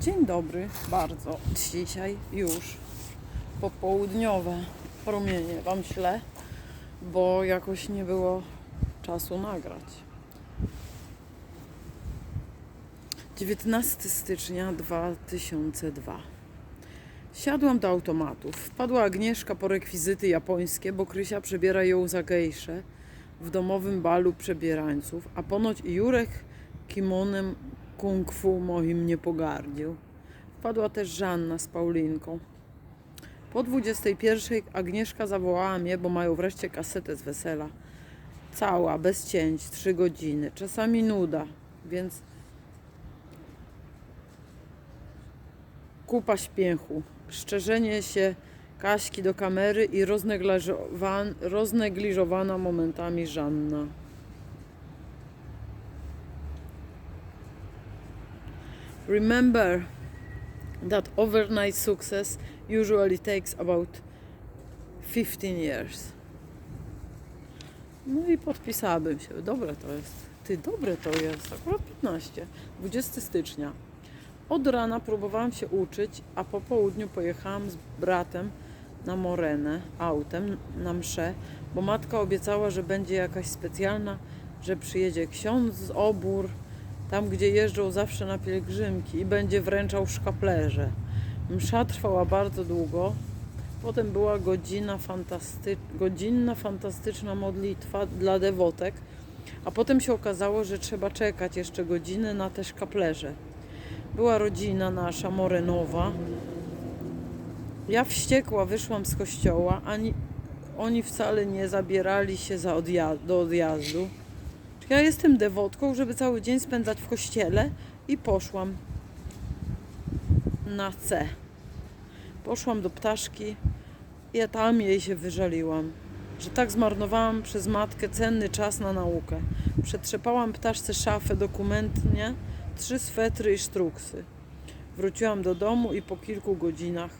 Dzień dobry, bardzo. Dzisiaj już popołudniowe promienie Wam ślę, bo jakoś nie było czasu nagrać. 19 stycznia 2002. Siadłam do automatów. Wpadła Agnieszka po rekwizyty japońskie, bo Krysia przebiera ją za gejszę w domowym balu przebierańców, a ponoć Jurek kimonem kung fu moim nie pogardził. Wpadła też Żanna z Paulinką. Po 21 Agnieszka zawołała mnie, bo mają wreszcie kasetę z wesela. Cała, bez cięć, trzy godziny. Czasami nuda, więc kupa śpiechu. Szczerzenie się Kaśki do kamery i roznegliżowan- roznegliżowana momentami Żanna. Remember that overnight success usually takes about 15 years. No i podpisałabym się. Dobre to jest. Ty, dobre to jest. Akurat 15. 20 stycznia. Od rana próbowałam się uczyć, a po południu pojechałam z bratem na Morenę autem na mszę, bo matka obiecała, że będzie jakaś specjalna, że przyjedzie ksiądz z obór, tam gdzie jeżdżą zawsze na pielgrzymki i będzie wręczał szkaplerze. Msza trwała bardzo długo. Potem była godzina fantasty- godzinna, fantastyczna modlitwa dla dewotek, a potem się okazało, że trzeba czekać jeszcze godzinę na te szkaplerze. Była rodzina nasza, Morenowa. Ja wściekła wyszłam z kościoła, ani oni wcale nie zabierali się za odja- do odjazdu. Ja jestem dewotką, żeby cały dzień spędzać w kościele i poszłam na C. Poszłam do ptaszki i ja tam jej się wyżaliłam, że tak zmarnowałam przez matkę cenny czas na naukę. Przetrzepałam ptaszce szafę dokumentnie, trzy swetry i sztruksy. Wróciłam do domu i po kilku godzinach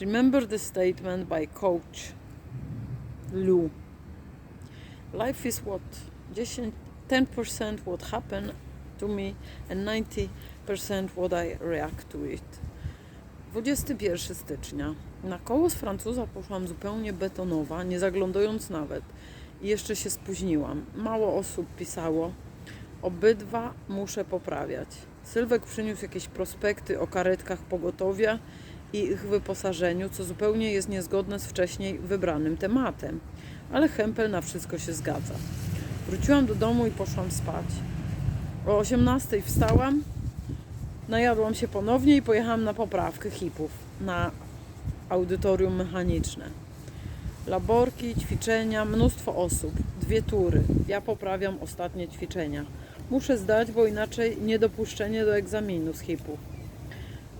Remember the statement by coach Lou. Life is what 10 10% what happened to me and 90% what I react to it. 21 stycznia. Na koło z Francuza poszłam zupełnie betonowa, nie zaglądając nawet. I jeszcze się spóźniłam. Mało osób pisało. Obydwa muszę poprawiać. Sylwek przyniósł jakieś prospekty o karetkach pogotowia i ich wyposażeniu, co zupełnie jest niezgodne z wcześniej wybranym tematem. Ale Hempel na wszystko się zgadza. Wróciłam do domu i poszłam spać. O 18 wstałam, najadłam się ponownie i pojechałam na poprawkę hipów na audytorium mechaniczne. Laborki, ćwiczenia, mnóstwo osób, dwie tury. Ja poprawiam ostatnie ćwiczenia. Muszę zdać, bo inaczej niedopuszczenie do egzaminu z hipów.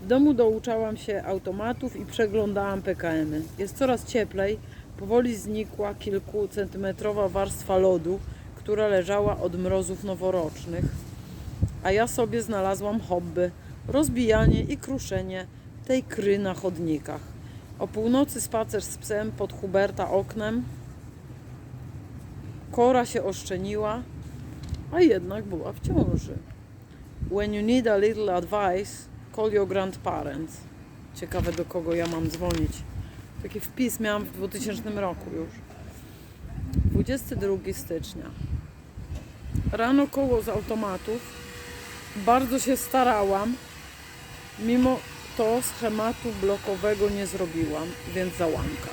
W domu douczałam się automatów i przeglądałam PKM-y. Jest coraz cieplej, powoli znikła kilkucentymetrowa warstwa lodu, która leżała od mrozów noworocznych, a ja sobie znalazłam hobby, rozbijanie i kruszenie tej kry na chodnikach. O północy spacer z psem pod Huberta oknem. Kora się oszczeniła, a jednak była w ciąży. When you need a little advice, call your grandparents. Ciekawe do kogo ja mam dzwonić. Taki wpis miałam w 2000 roku już. 22 stycznia. Rano koło z automatów. Bardzo się starałam. Mimo to schematu blokowego nie zrobiłam, więc załamka.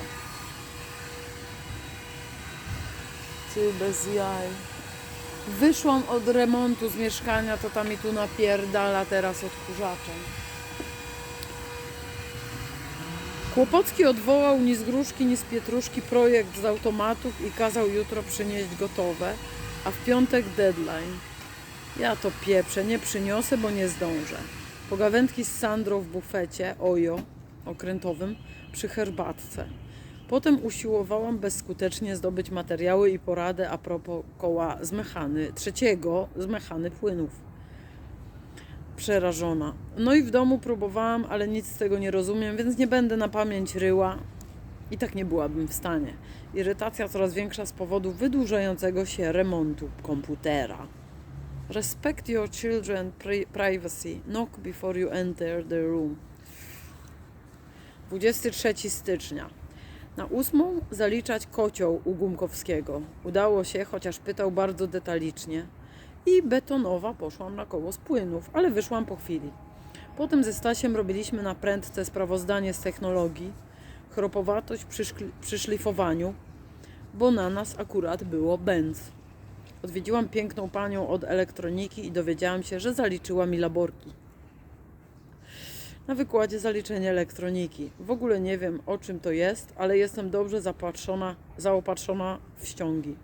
Ty bez jaj. Wyszłam od remontu z mieszkania, to tam mi tu napierdala teraz odkurzaczem. Kłopocki odwołał ni z gruszki, ni z pietruszki projekt z automatów i kazał jutro przynieść gotowe, a w piątek deadline. Ja to pieprzę, nie przyniosę, bo nie zdążę. Pogawędki z Sandrą w bufecie, ojo, okrętowym, przy herbatce. Potem usiłowałam bezskutecznie zdobyć materiały i poradę a propos koła z mechany, trzeciego z mechany płynów. Przerażona. No i w domu próbowałam, ale nic z tego nie rozumiem, więc nie będę na pamięć ryła. I tak nie byłabym w stanie. Irytacja coraz większa z powodu wydłużającego się remontu komputera. Respect your children pri- privacy. Knock before you enter the room. 23 stycznia. Na ósmą zaliczać kocioł u Gumkowskiego. Udało się, chociaż pytał bardzo detalicznie. I betonowa poszłam na koło z płynów, ale wyszłam po chwili. Potem ze Stasiem robiliśmy na prędce sprawozdanie z technologii, chropowatość przy, przy szlifowaniu, bo na nas akurat było Benz. Odwiedziłam piękną panią od elektroniki i dowiedziałam się, że zaliczyła mi laborki. Na wykładzie zaliczenie elektroniki. W ogóle nie wiem o czym to jest, ale jestem dobrze zapatrzona, zaopatrzona w ściągi.